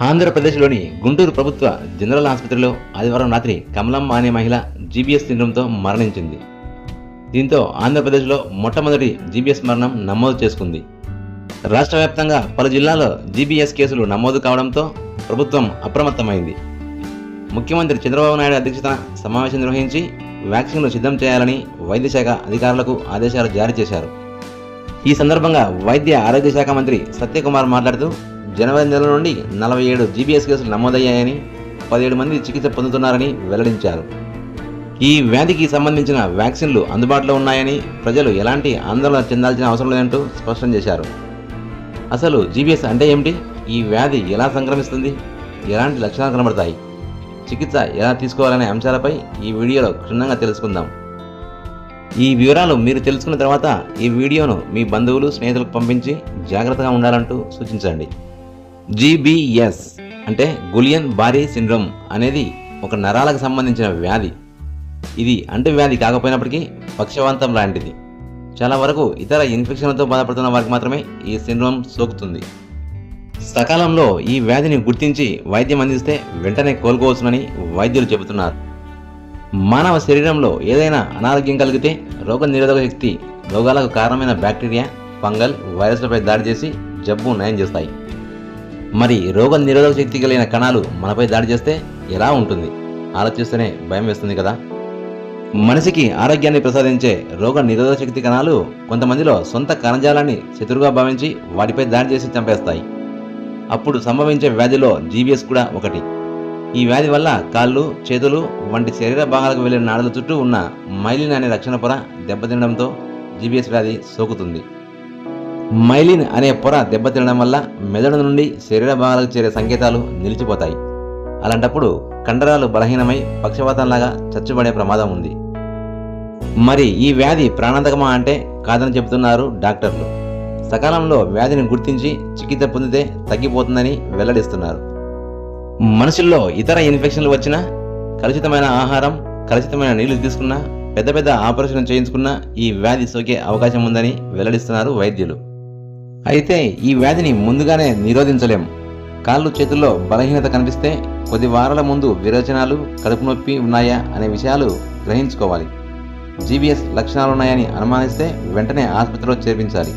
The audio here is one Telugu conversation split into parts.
ఆంధ్రప్రదేశ్లోని గుంటూరు ప్రభుత్వ జనరల్ ఆసుపత్రిలో ఆదివారం రాత్రి కమలమ్మ అనే మహిళ జీబీఎస్ సిండ్రంతో మరణించింది. దీంతో ఆంధ్రప్రదేశ్లో మొట్టమొదటి జీబీఎస్ మరణం నమోదు చేసుకుంది. రాష్ట్ర వ్యాప్తంగా పలు జిల్లాల్లో జీబీఎస్ కేసులు నమోదు కావడంతో ప్రభుత్వం అప్రమత్తమైంది. ముఖ్యమంత్రి చంద్రబాబు నాయుడు అధ్యక్షతన సమావేశం నిర్వహించి వ్యాక్సిన్లు సిద్ధం చేయాలని వైద్య శాఖ అధికారులకు ఆదేశాలు జారీ చేశారు. ఈ సందర్భంగా వైద్య ఆరోగ్య శాఖ మంత్రి సత్యకుమార్ మాట్లాడుతూ జనవరి నెల నుండి నలభై ఏడు జీబీఎస్ కేసులు నమోదయ్యాయని పదిహేడు మంది చికిత్స పొందుతున్నారని వెల్లడించారు. ఈ వ్యాధికి సంబంధించిన వ్యాక్సిన్లు అందుబాటులో ఉన్నాయని ప్రజలు ఎలాంటి ఆందోళన చెందాల్సిన అవసరం లేదంటూ స్పష్టం చేశారు. అసలు జీబీఎస్ అంటే ఏమిటి? ఈ వ్యాధి ఎలా సంక్రమిస్తుంది? ఎలాంటి లక్షణాలు కనబడతాయి? చికిత్స ఎలా తీసుకోవాలనే అంశాలపై ఈ వీడియోలో క్షుణ్ణంగా తెలుసుకుందాం. ఈ వివరాలు మీరు తెలుసుకున్న తర్వాత ఈ వీడియోను మీ బంధువులు స్నేహితులకు పంపించి జాగ్రత్తగా ఉండాలంటూ సూచించండి. జీబీఎస్ అంటే గులియన్ బారీ సిండ్రోమ్ అనేది ఒక నరాలకు సంబంధించిన వ్యాధి. ఇది అంటువ్యాధి కాకపోయినప్పటికీ పక్షవాంతం లాంటిది. చాలా వరకు ఇతర ఇన్ఫెక్షన్లతో బాధపడుతున్న వారికి మాత్రమే ఈ సిండ్రోమ్ సోకుతుంది. సకాలంలో ఈ వ్యాధిని గుర్తించి వైద్యం అందిస్తే వెంటనే కోలుకోవచ్చునని వైద్యులు చెబుతున్నారు. మానవ శరీరంలో ఏదైనా అనారోగ్యం కలిగితే రోగ నిరోధక శక్తి రోగాలకు కారణమైన బ్యాక్టీరియా ఫంగల్ వైరస్లపై దాడి చేసి జబ్బు నయం చేస్తాయి. మరి రోగ నిరోధక శక్తి కలిగిన కణాలు మనపై దాడి చేస్తే ఎలా ఉంటుంది? ఆలోచిస్తేనే భయం వేస్తుంది కదా? మనిషికి ఆరోగ్యాన్ని ప్రసాదించే రోగ నిరోధక శక్తి కణాలు కొంతమందిలో సొంత కణజాలాన్ని శత్రుగా భావించి వాటిపై దాడి చేసి చంపేస్తాయి. అప్పుడు సంభవించే వ్యాధిలో జీబీఎస్ కూడా ఒకటి. ఈ వ్యాధి వల్ల కాళ్ళు చేతులు వంటి శరీర భాగాలకు వెళ్ళిన నాడుల చుట్టూ ఉన్న మైలిన్ అనే రక్షణ పొర దెబ్బతినడంతో జీబీఎస్ వ్యాధి సోకుతుంది. మైలిన్ అనే పొర దెబ్బతినడం వల్ల మెదడు నుండి శరీర భాగాలకు చేరే సంకేతాలు నిలిచిపోతాయి. అలాంటప్పుడు కండరాలు బలహీనమై పక్షవాతంలాగా చచ్చుబడే ప్రమాదం ఉంది. మరి ఈ వ్యాధి ప్రాణాంతకమా అంటే కాదని చెబుతున్నారు డాక్టర్లు. సకాలంలో వ్యాధిని గుర్తించి చికిత్స పొందితే తగ్గిపోతుందని వెల్లడిస్తున్నారు. మనుషుల్లో ఇతర ఇన్ఫెక్షన్లు వచ్చినా కలుషితమైన ఆహారం కలుషితమైన నీళ్ళు తీసుకున్నా పెద్ద పెద్ద ఆపరేషన్ చేయించుకున్నా ఈ వ్యాధి సోకే అవకాశం ఉందని వెల్లడిస్తున్నారు వైద్యులు. అయితే ఈ వ్యాధిని ముందుగానే నిరోధించలేం. కాళ్ళు చేతుల్లో బలహీనత కనిపిస్తే కొద్ది వారాల ముందు విరోచనాలు కడుపు నొప్పి ఉన్నాయా అనే విషయాలు గ్రహించుకోవాలి. జీబీఎస్ లక్షణాలున్నాయని అనుమానిస్తే వెంటనే ఆసుపత్రిలో చేర్పించాలి.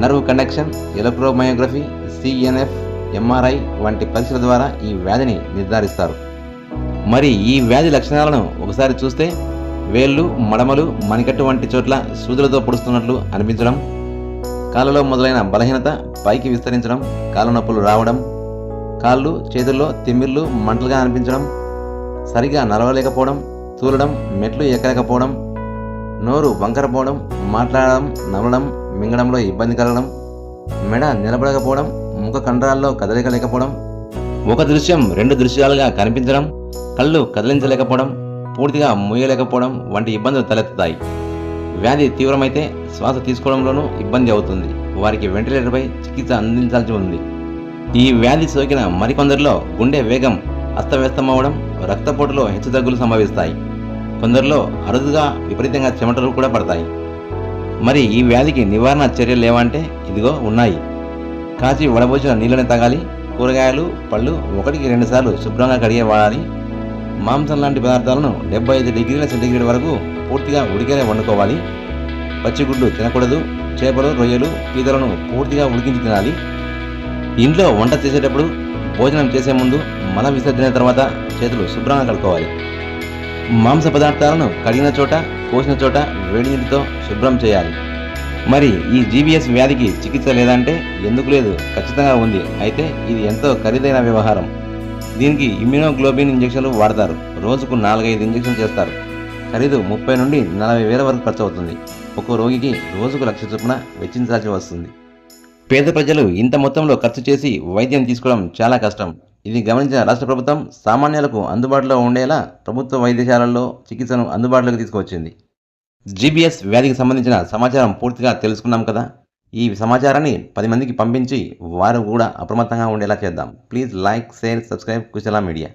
Nerve conduction electromyography C N F M R I వంటి పరీక్షల ద్వారా ఈ వ్యాధిని నిర్ధారిస్తారు. మరి ఈ వ్యాధి లక్షణాలను ఒకసారి చూస్తే వేళ్ళు మడమలు మణికట్టు వంటి చోట్ల సూదులతో పొడుస్తున్నట్లు అనిపించడం కాళ్ళలో మొదలైన బలహీనత పైకి విస్తరించడం కాళ్ళ నొప్పులు రావడం కాళ్ళు చేతుల్లో తిమ్మిర్లు మంటలుగా అనిపించడం సరిగా నడవలేకపోవడం తూలడం మెట్లు ఎక్కలేకపోవడం నోరు వంకరపోవడం మాట్లాడడం నవ్వడం మింగడంలో ఇబ్బంది కలగడం మెడ నిలబడకపోవడం ముఖ కండరాల్లో కదలిక లేకపోవడం ఒక దృశ్యం రెండు దృశ్యాలుగా కనిపించడం కళ్ళు కదిలించలేకపోవడం పూర్తిగా మూయలేకపోవడం వంటి ఇబ్బందులు తలెత్తుతాయి. వ్యాధి తీవ్రమైతే శ్వాస తీసుకోవడంలోనూ ఇబ్బంది అవుతుంది. వారికి వెంటిలేటర్పై చికిత్స అందించాల్సి ఉంది. ఈ వ్యాధి సోకిన మరికొందరిలో గుండె వేగం అస్తవ్యస్తమవడం రక్తపోటులో హెచ్చుతగ్గులు సంభవిస్తాయి. కొందరిలో అరుదుగా విపరీతంగా చెమటలు కూడా పడతాయి. మరి ఈ వ్యాధికి నివారణ చర్యలు లేవంటే ఇదిగో ఉన్నాయి. కాచి వడబోసిన నీళ్ళని తాగాలి. కూరగాయలు పళ్ళు ఒకటికి రెండుసార్లు శుభ్రంగా కడిగే వాడాలి మాంసం లాంటి పదార్థాలను డెబ్బై ఐదు డిగ్రీల సెంటిగ్రేడ్ వరకు పూర్తిగా ఉడికేలా వండుకోవాలి. పచ్చిగుడ్లు తినకూడదు చేపలు రొయ్యలు పీతలను పూర్తిగా ఉడికించి తినాలి. ఇంట్లో వంట చేసేటప్పుడు భోజనం చేసే ముందు మల విసర్జన తర్వాత చేతులు శుభ్రంగా కడుక్కోవాలి. మాంస పదార్థాలను కడిగిన చోట కోసిన చోట వేడి నీటితో శుభ్రం చేయాలి. మరి ఈ జీబీఎస్ వ్యాధికి చికిత్స లేదంటే ఎందుకు లేదు? ఖచ్చితంగా ఉంది. అయితే ఇది ఎంతో ఖరీదైన వ్యవహారం. దీనికి ఇమ్యూనోగ్లోబిన్ ఇంజెక్షన్లు వాడతారు. రోజుకు నాలుగైదు ఇంజెక్షన్ చేస్తారు. ఖరీదు ముప్పై నుండి నలభై వేల వరకు ఖర్చు అవుతుంది ఒక్కో రోగికి రోజుకు లక్ష చొప్పున వెచ్చించాల్సి వస్తుంది. పేద ప్రజలు ఇంత మొత్తంలో ఖర్చు చేసి వైద్యం తీసుకోవడం చాలా కష్టం. ఇది గమనించిన రాష్ట్ర ప్రభుత్వం సామాన్యులకు అందుబాటులో ఉండేలా ప్రభుత్వ వైద్యశాలల్లో చికిత్సను అందుబాటులోకి తీసుకువచ్చింది. జీబీఎస్ వ్యాధికి సంబంధించిన సమాచారం పూర్తిగా తెలుసుకున్నాం కదా? ఈ సమాచారాన్ని పది మందికి పంపించి వారు కూడా అప్రమత్తంగా ఉండేలా చేద్దాం. Please like share subscribe Kushala media.